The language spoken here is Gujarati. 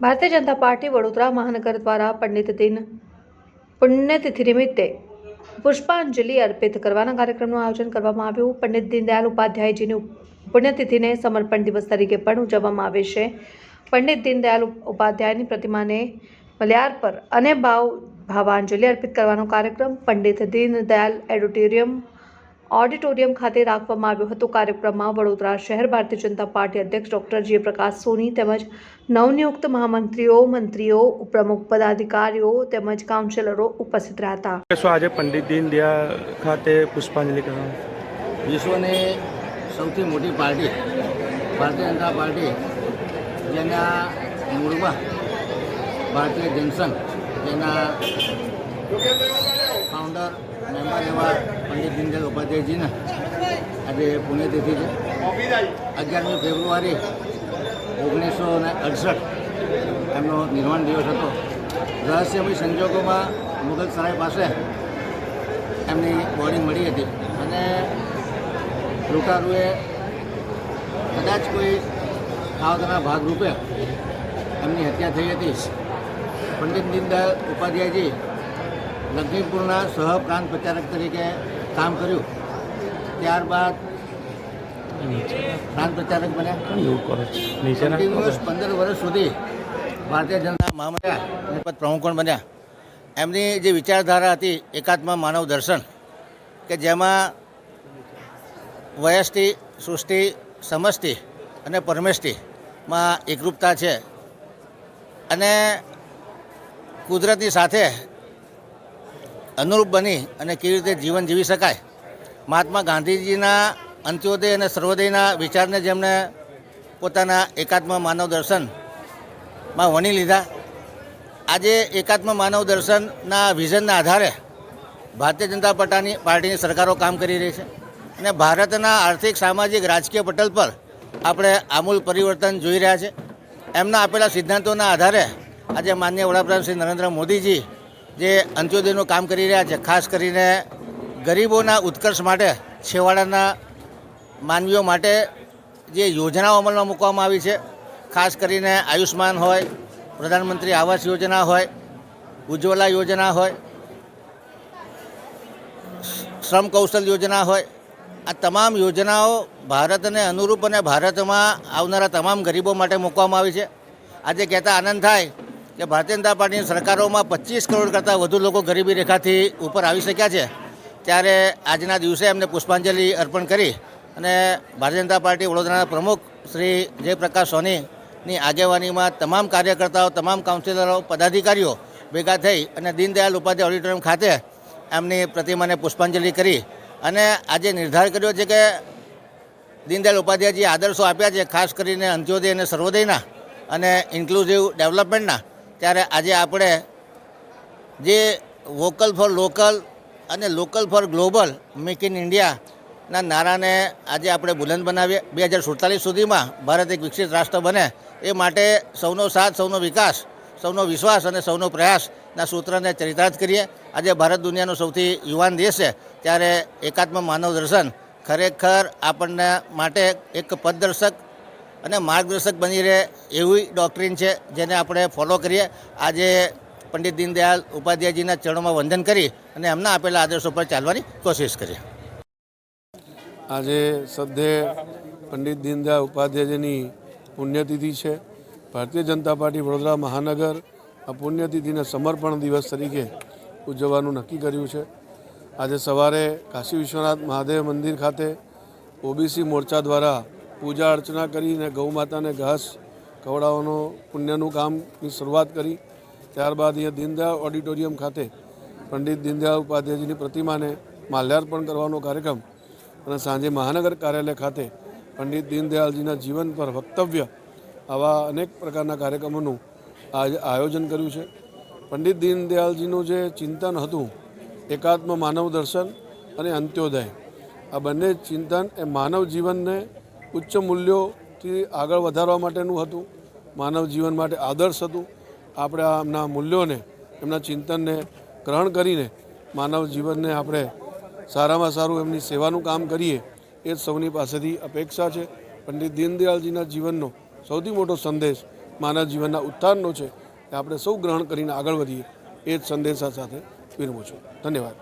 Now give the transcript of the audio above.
ભારતીય જનતા પાર્ટી વડોદરા મહાનગર દ્વારા પંડિત દિન પુણ્યતિથિ નિમિત્તે પુષ્પાંજલિ અર્પિત કરવાના કાર્યક્રમનું આયોજન કરવામાં આવ્યું. પંડિત દીનદયાલ ઉપાધ્યાયજીની પુણ્યતિથિને સમર્પણ દિવસ તરીકે પણ ઉજવવામાં આવે છે. પંડિત દીનદયાલ ઉપાધ્યાયની પ્રતિમાને મલ્યાર પર અને ભાવ ભાવાંજલિ અર્પિત કરવાનો કાર્યક્રમ પંડિત દીનદયાલ એડિટોરિયમ ઓડિટોરિયમ ખાતે રાખવામાં આવ્યો હતો. કાર્યક્રમમાં વડોદરા શહેર ભારતીય જનતા પાર્ટી અધ્યક્ષ ડોક્ટર જયપ્રકાશ સોની તેમજ નવનિયુક્ત મહામંત્રીઓ મંત્રીઓ પ્રમુખ પદાધિકારીઓ તેમજ કાઉન્સિલરો ઉપસ્થિત રહ્યા હતા. શું આજે પંડિત દીનદયાળ ખાતે પુષ્પાંજલિ કરવામાં વિશ્વની સૌથી મોટી પાર્ટી ભારતીય જનતા પાર્ટી જેના મૂળમાં ભારતીય જનસંઘ જેના ફાઉન્ડર મેમ્બર એવા પંડિત દીનદયાલ ઉપાધ્યાયજીના આજે પુણ્યતિથિ છે. અગિયારમી ફેબ્રુઆરી ઓગણીસો ને અડસઠ એમનો નિર્માણ દિવસ હતો. રહસ્યમય સંજોગોમાં મુગલ સરાય પાસે એમની બોડી મળી હતી અને લૂંટારુએ કદાચ કોઈ ખાવતના ભાગરૂપે એમની હત્યા થઈ હતી. પંડિત દીનદયાલ ઉપાધ્યાયજી લક્ષ્મીપુરના સહ પ્રાંત પ્રચારક તરીકે કામ કર્યું. ત્યારબાદ પ્રાંત પ્રચારક બન્યા. કન્ટિન્યુઅસ પંદર વર્ષ સુધી ભારતીય જનતા મહામંડળ અને પદ પ્રમુખ બન્યા. એમની જે વિચારધારા હતી એકાત્મા માનવ દર્શન કે જેમાં વયષ્ટિ સૃષ્ટિ સમષ્ટિ અને પરમેષ્ટિમાં એકરૂપતા છે. અને કુદરતની સાથે અનુરૂપ બની અને કેવી રીતે જીવન જીવી શકાય? મહાત્મા ગાંધીજીના અંત્યોદય અને સર્વોદયના વિચારને જેમણે પોતાના એકાત્મ માનવ દર્શનમાં વણી લીધા. આજે એકાત્મ માનવ દર્શનના વિઝનના આધારે ભારતીય જનતા પાર્ટીની પાર્ટીની સરકારો કામ કરી રહી છે અને ભારતના આર્થિક, સામાજિક, રાજકીય પટલ પર આપણે આમૂલ પરિવર્તન જોઈ રહ્યા છે. એમના આપેલા સિદ્ધાંતોના આધારે આજે માન્ય વડાપ્રધાન શ્રી નરેન્દ્ર મોદીજી જે અંત્યોદયનું કામ કરી રહ્યા છે, ખાસ કરીને ગરીબોના ઉત્કર્ષ માટે, છેવાડાના માનવીઓ માટે જે યોજનાઓ અમલમાં મૂકવામાં આવી છે, ખાસ કરીને આયુષ્માન હોય, પ્રધાનમંત્રી આવાસ યોજના હોય, ઉજ્જવલા યોજના હોય, શ્રમ કૌશલ યોજના હોય, આ તમામ યોજનાઓ ભારતને અનુરૂપ અને ભારતમાં આવનારા તમામ ગરીબો માટે મૂકવામાં આવી છે. આજે કહેતા આનંદ થાય કે ભારતીય જનતા પાર્ટીની સરકારોમાં પચીસ કરોડ કરતાં વધુ લોકો ગરીબી રેખાથી ઉપર આવી શક્યા છે, ત્યારે આજના દિવસે એમને પુષ્પાંજલિ અર્પણ કરી અને ભારતીય જનતા પાર્ટી વડોદરાના પ્રમુખ શ્રી જયપ્રકાશ સોનીની આગેવાનીમાં તમામ કાર્યકર્તાઓ, તમામ કાઉન્સિલરો, પદાધિકારીઓ ભેગા થઈ અને દીનદયાલ ઉપાધ્યાય ઓડિટોરિયમ ખાતે એમની પ્રતિમાને પુષ્પાંજલિ કરી અને આજે નિર્ધાર કર્યો છે કે દીનદયાલ ઉપાધ્યાયજી આદર્શો આપ્યા છે, ખાસ કરીને અંત્યોદય અને સર્વોદયના અને ઇન્ક્લુઝિવ ડેવલપમેન્ટના. ત્યારે આજે આપણે જે વોકલ ફોર લોકલ અને local for global make in ઇન્ડિયાના નારાને આજે આપણે બુલંદ બનાવીએ. બે હજાર સુડતાલીસ સુધીમાં ભારત એક વિકસિત રાષ્ટ્ર બને. એ માટે સૌનો સાથ, સૌનો વિકાસ, સૌનો વિશ્વાસ અને સૌનો પ્રયાસના સૂત્રને ચરિતાર્થ કરીએ. આજે ભારત દુનિયાનો સૌથી યુવાન દેશ છે. ત્યારે એકાત્મ માનવ દર્શન ખરેખર આપણને માટે એક પદદર્શક અને માર્ગદર્શક બની રહે એવી ડૉક્ટ્રીન છે જેને આપણે ફોલો કરીએ. આજે પંડિત દીનદયાળ ઉપાધ્યાયજીના ચરણોમાં વંદન કરી અને એમના આપેલા આદર્શો પર ચાલવાની કોશિશ કરીએ. આજે સદ્ય પંડિત દીનદયાળ ઉપાધ્યાયજીની પુણ્યતિથિ છે. ભારતીય જનતા પાર્ટી વડોદરા મહાનગર આ પુણ્યતિથિને સમર્પણ દિવસ તરીકે ઉજવવાનું નક્કી કર્યું છે. આજે સવારે કાશી વિશ્વનાથ મહાદેવ મંદિર ખાતે ઓબીસી મોરચા દ્વારા પૂજા અર્ચના કરીને ગૌ માતાને ઘાસ ખવડાવવાનો પુણ્યનું કામની શરૂઆત કરી. ત્યારબાદ અહીંયા દીનદયાળ ઓડિટોરિયમ ખાતે પંડિત દીનદયાળ ઉપાધ્યાયજીની પ્રતિમાને માલ્યાર્પણ કરવાનો કાર્યક્રમ અને સાંજે મહાનગર કાર્યાલય ખાતે પંડિત દીનદયાળજીના જીવન પર વક્તવ્ય આવા અનેક પ્રકારના કાર્યક્રમોનું આજે આયોજન કર્યું છે. પંડિત દીનદયાળજીનું જે ચિંતન હતું, એકાત્મ માનવ દર્શન અને અંત્યોદય, આ બંને ચિંતન એ માનવ જીવનને ઉચ્ચ મૂલ્યોથી આગળ વધારવા માટેનું હતું, માનવ જીવન માટે આદર્શ હતું. આપણે એમના મૂલ્યોને, એમના ચિંતનને ગ્રહણ કરીને માનવ જીવનને આપણે સારામાં સારું એમની સેવાનું કામ કરીએ, એ જ સૌની પાસેથી અપેક્ષા છે. પંડિત દીનદયાળજીના જીવનનો સૌથી મોટો સંદેશ માનવ જીવનના ઉત્થાનનો છે, એ આપણે સૌ ગ્રહણ કરીને આગળ વધીએ, એ જ સંદેશા સાથે વિરમું છું. ધન્યવાદ.